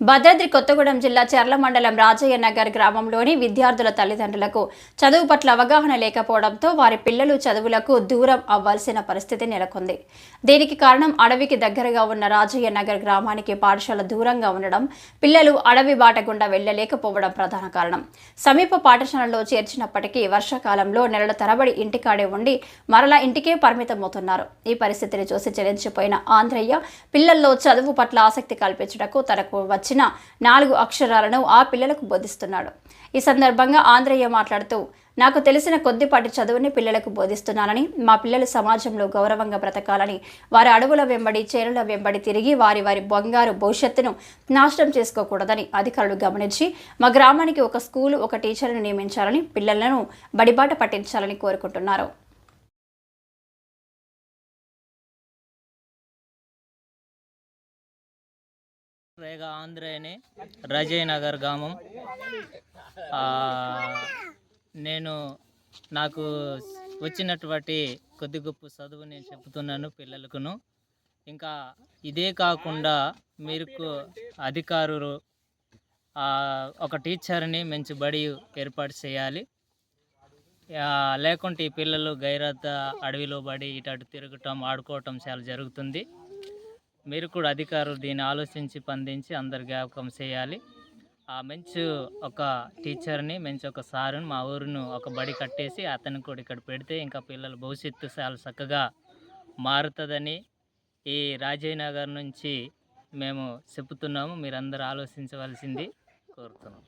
భద్రాద్రి కొత్తగూడెం జిల్లా చర్ల మండలం రాజయ్య నగర్ గ్రామంలోని విద్యార్థుల తల్లిదండ్రులకు చదువు పట్ల అవగాహన లేకపోవడంతో వారి పిల్లలు చదువులకు దూరం అవ్వాల్సిన పరిస్థితి నెలకొంది. దీనికి కారణం అడవికి దగ్గరగా ఉన్న రాజయ్య నగర్ గ్రామానికి పాఠశాల దూరంగా ఉండడం పిల్లలు అడవి బాట గుండా వెళ్ళలేకపోవడం ప్రధాన కారణం. సమీప పాఠశాలలో చేర్చినప్పటికీ వర్షాకాలంలో నెలల తరబడి ఇంటికాడే ఉండి మరలా ఇంటికే పరిమితమవుతున్నారు ఈ పరిస్థితిని చూసి చెలించిపోయిన ఆంధ్రయ్య పిల్లల్లో చదువు పట్ల ఆసక్తి కల్పించుటకు తనకు వచ్చిన నాలుగు అక్షరాలను ఆ పిల్లలకు బోధిస్తున్నాడు. ఈ సందర్భంగా ఆంధ్రయ్య మాట్లాడుతూ నాకు తెలిసిన కొద్దిపాటి చదువుని పిల్లలకు బోధిస్తున్నానని మా పిల్లలు సమాజంలో గౌరవంగా బ్రతకాలని వారి అడవుల వెంబడి చేనుల వెంబడి తిరిగి వారి వారి బంగారు భవిష్యత్తును నాశనం చేసుకోకూడదని అధికారులు గమనించి మా గ్రామానికి ఒక స్కూలు ఒక టీచర్ను నియమించాలని పిల్లలను బడిబాట పట్టించాలని కోరుకుంటున్నారు. రేగ ఆంధ్రేని రజయ్ నగర్ గ్రామం నేను నాకు వచ్చినటువంటి కొద్ది గొప్ప చదువు నేను చెబుతున్నాను పిల్లలకును. ఇంకా ఇదే కాకుండా మీరు అధికారులు ఒక టీచర్ని మంచి బడి ఏర్పాటు చేయాలి. లేకుంటే ఈ పిల్లలు గైరత అడవిలో పడి ఇటు అటు తిరగటం ఆడుకోవటం చాలా జరుగుతుంది. మీరు కూడా అధికారులు దీన్ని ఆలోచించి పండించి అందరు జ్ఞాపకం చేయాలి. ఆ మంచు ఒక టీచర్ని మంచి ఒక సారుని మా ఊరును ఒక బడి కట్టేసి అతను కూడా ఇక్కడ పెడితే ఇంకా పిల్లల భవిష్యత్తు చాలా చక్కగా మారుతుందని ఈ రాజయ్య నగర్ నుంచి మేము చెప్తున్నాము మీరందరూ ఆలోచించవలసింది కోరుతున్నాం.